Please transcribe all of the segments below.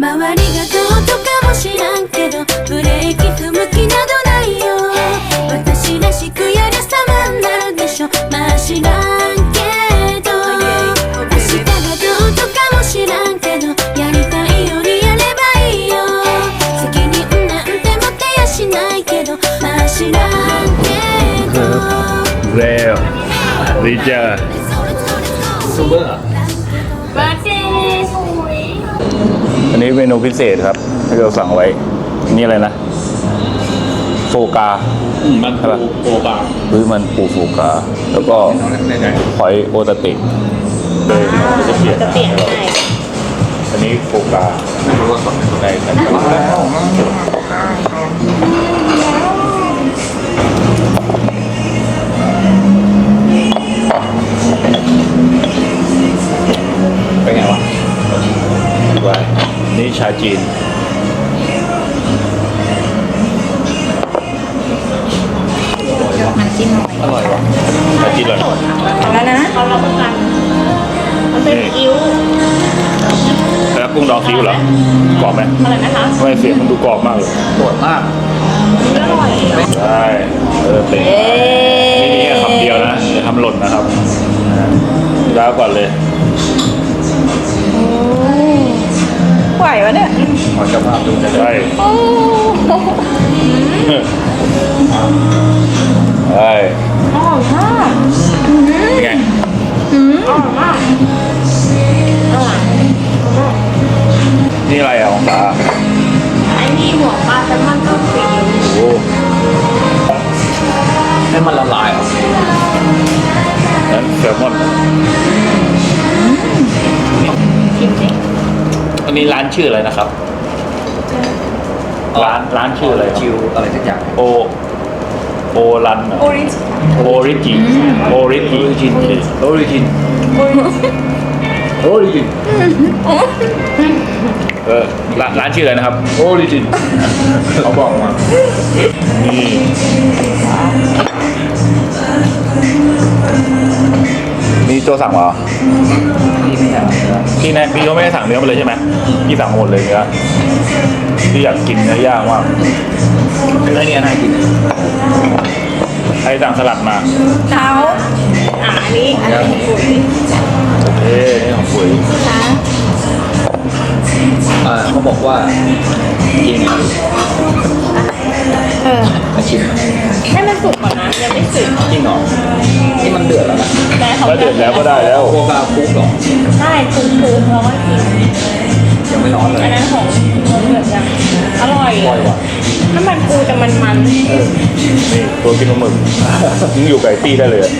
周りがどうとかも知らんけどブレーキ踏む気などないよ。私らしくやる様になるでしょ。まあ知らんけど。明日がどうとかも知らんけどやりたいよりやればいいよ。責任なんて持てやしないけどまあ知らんけど。レオリチャーそば อร์อันนี้เมนูพิเศษครับที่เราสั่งไว้ นี่อะไรนะโฟกามันปูโอบาหรือมันปูโฟกา แล้วก็ในไหนหอยโอตาติเลยจะเปลี่ยนจะเปลี่ยนให้อันนี้โฟกาไม่รู้ว่าสดไม่สดในกันแล้วเป็น จีน มันจิ้มหน่อยอร่อยวะชาจีนเหรอแล้วนะเขารับประกันมันเป็นอิ๊วแล้วกุ้งดองซีอิ๊วเหรอกรอบไหมอะไรนะคะทำไมเสียงมันดูกรอบมากเลยโสดมากอร่อยใช่เออเต็มเอ๊นี่นี่คำเดียวนะอย่าทำหล่นนะครับแล้วก่อนเลย ไหววะเนี่ยขอเจ้าภาพดูจะใช่โอ้ใช่อร่อยมาก อันนี้ร้านชื่ออะไรนะครับ ร้านร้านชื่ออะไรชิวอะไรสักอย่างโอโอรันโอริจิโอริจิโอริจิโอริจินโอริจินโอริจิน เออร้านร้านชื่ออะไรนะครับ โอริจินเขาบอกมานี่นี่โจสั่งมาเหรอพี่ไม่อยากเนื้อพี่แน่พี่ก็ไม่ได้สั่งเนื้อมาเลยใช่ไหมพี่สั่งหมดเลยเนื้อพี่อยากกินเนื้อย่างมากเนื้อเนี่ยน่ากินใครสั่งสลัดมาเท้าอะอันนี้อันนี้ของปุ๋ยเอ๊ะนี่ของปุ๋ยนะ อ่าเขาบอกว่ากินเออมาชิมให้มันสุกก่อนนะยังไม่สุกจริงเหรอนี่มันเดือดแล้วนะแต่เขาถ้าเดือดแล้วก็ได้แล้ว โคกาคุกเหรอใช่คุกคุกแล้วก็กินยังไม่ร้อนเลยอันนั้นของของเดือดยังอร่อยอร่อยว่ะน้ำมันปูจะมันมันเออนี่ตัวกินปลาหมึกมึงอยู่ไก่ตี้ได้เลยอะ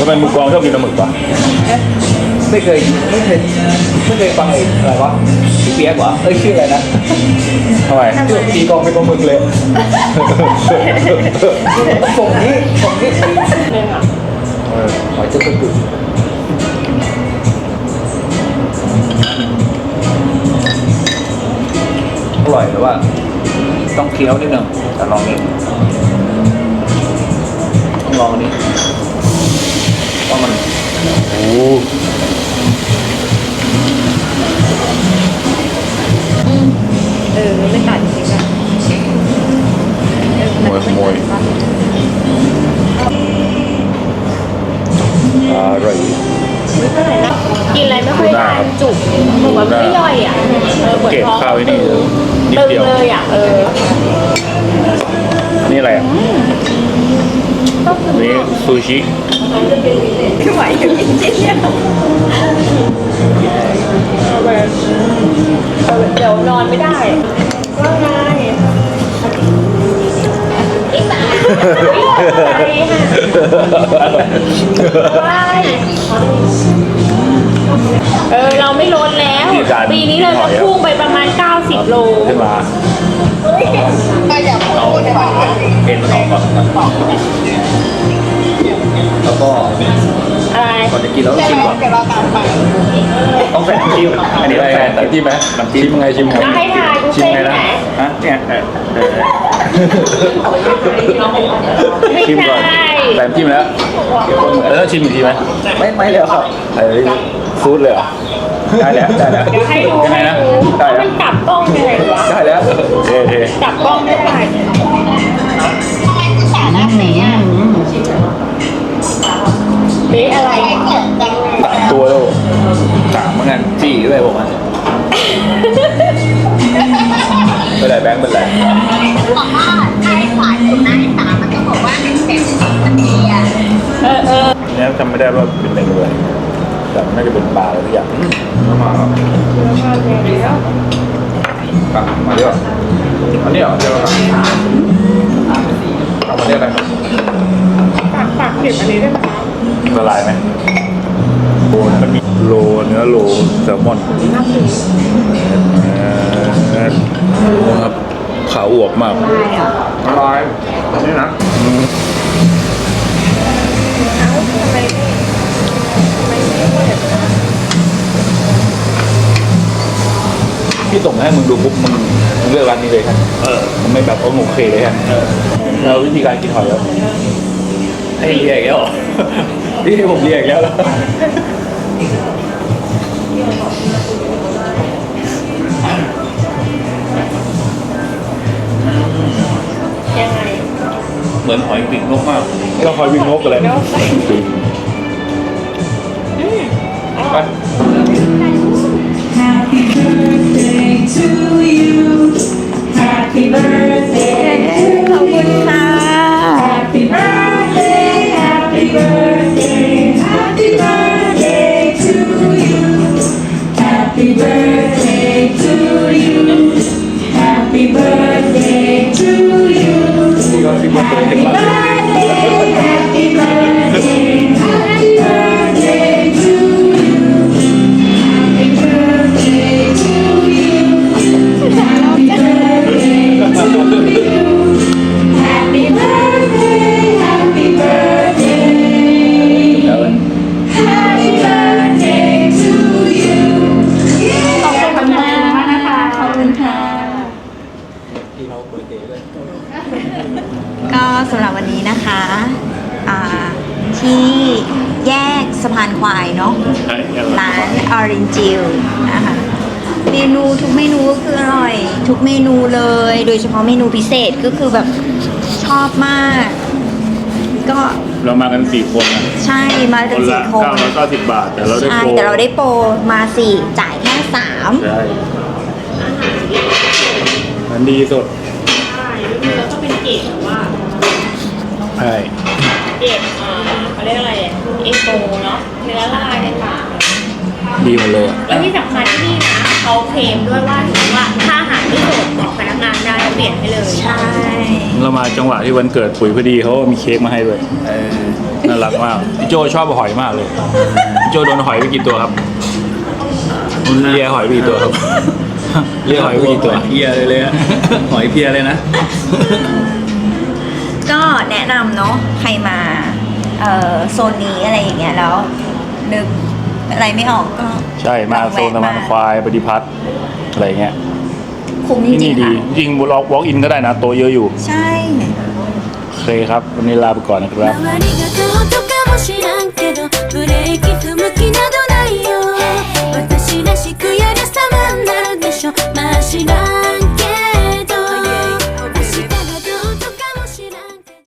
ทำไมมือกลองชอบกินปลาหมึกปะ ไม่เคยไม่เคยไม่เคยฟังไอ้อะไรวะพี่เปียกเหรอเอ้ยชื่ออะไรนะทำไมชื่อตีกลองเป็นปลาหมึกเลยส่งนี้ส่งนี้เลยอะเออหอยจุ๊บจุ๊บอร่อยแต่ว่า ต้องเคี้ยวนิดนึงแต่ลองนี่ต้องลองอันนี้ว่ามันโอ้ ออไม่ตัดจริงอะมวยมวยอร่อยกินอะไรไม่ค่อยได้จุกเหมือนว่าไม่ย่อยอะเออเหมือนเก็บท้องข้าวไว้นี่นิดตึงเดียวเลยอะเออนี่อะไรอะนี่ซูชิไม่ไหวอยู่จริงๆเนี่ยเอา แบบเอาแบบเดี๋ยวนอนไม่ได้ ว่าไงอีกสามใจค่ะเออเราไม่ลดแล้ว ปีนี้เราจะพุ่งไปประมาณ 90 โลขึ้นมาเอาเอ็นมันออกก่อนแล้วก็อะไรก่อนจะกินเราต้องชิมก่อน ต้องใส่น้ำจิ้มอันนี้อะไรใส่น้ำจิ้มไหมน้ำจิ้มไงชิมไงให้ทายชิมไงนะฮะเนี่ยชิมก่อนใช่แต่น้ำจิ้มแล้วแล้วต้องชิมอีกทีไหมไม่ไม่แล้วครับไอ้ฟูดเลยเหรอได้แล้วได้แล้วเดี๋ยวให้ดูยังไงให้นะดูได้แล้วมับกล้องยังไงวะได้แล้วเท่เท่กลับกล้องไม่ได้เบ๊ะอะไรสามตัวแล้ว สามเหมือนกันจี้ด้วยผมอะไม่ได้แบงค์เป็นไรบอกว่าถ้าให้ขวานสุดนะให้สามมันก็บอกว่าเป็นเต็มมันดีอะเออเออเนี่ยจำไม่ได้ว่าเป็นอะไรเลยแต่น่าจะเป็นปลาอะไรสักอย่างมาครับแล้วอะมาเดี๋ยวอันนี้เหรอเดี๋ยวก่อนเอามาเรียกอะไรครับฝากฝากเก็บอันนี้ด้วยนะคะละลายไหมโล มันมีโลเนื้อโลแซลมอนเออครับขาวอวบมากอร่อยอันนี้นะเอ้าทำไมไม่ทำไมไม่เปิดพี่ส่งให้มึงดูปุ๊บมึงมึงเลือกร้านนี้เลยครับเออมันไม่แบบโอเคเลยครับแล้ววิธีการกินหอยแล้วให้เรียกอีกแล้วเหรอพี่ให้ผมเรียกอีกแล้วเหรอ ยังไงเหมือนหอยปีกนกมากเราหอยปีกนกอะไรแล้วใส่อืมอร่อยขอบคุณค่ะ Orange j i l นะคะเมนูทุกเมนูก็คืออร่อย ทุกเมนูเลย โดยเฉพาะเมนูพิเศษก็คือแบบชอบมาก ก็เรามากันสี่คนนะใช่มาคกันนละสี่คน เก้าร้อยเก้าสิบบาท แต่เราได้ใช่ โปรแต่เราได้โปรมาสี่จ่ายแค่สามใช่อันดีสุดใช่แล้วก็เป็นเกรดแบบว่าใช่เกรดอ่าเขาเรียกอะไรอะเอโกเนาะเนื้อลายต่าง ดีหมดเลยอะๆแล้วที่สำคัญที่นี่นะเขาเคลมด้วยว่าถือว่าถ้าอาหารไม่สดบอกพนักงานได้เปลี่ยนให้เลยใช่เรามาจังหวะที่วันเกิดปุ๋ยพอดีเขาก็มีเค้กมาให้ด้วยเออน่ารักมากพี่โจชอบหอยมากเลยพี่โจโดนหอยไปกี่ตัวครับเลียหอยไปกี่ตัวครับเลียหอยไปกี่ตัวเพียเลยเลยอะหอยเพียเลยนะ ก็แนะนำเนาะใครมาเอ่อโซนนี้อะไรอย่างเงี้ยแล้วนึก อะไรไม่ออกก็ ใช่มาโซนตะมันควายปฏิพัฒน์อะไรเงี้ย คุ้มจ ที่ ริ นี่ งๆ ดี ค่ะ จริงบุล็อกวอล์กอินก็ได้นะโตะเยอะอยู่ ใช่ โอเคครับ วันนี้ลาไปก่อนนะครับ 周りがどうとかも知らんけどブレーキ踏む気など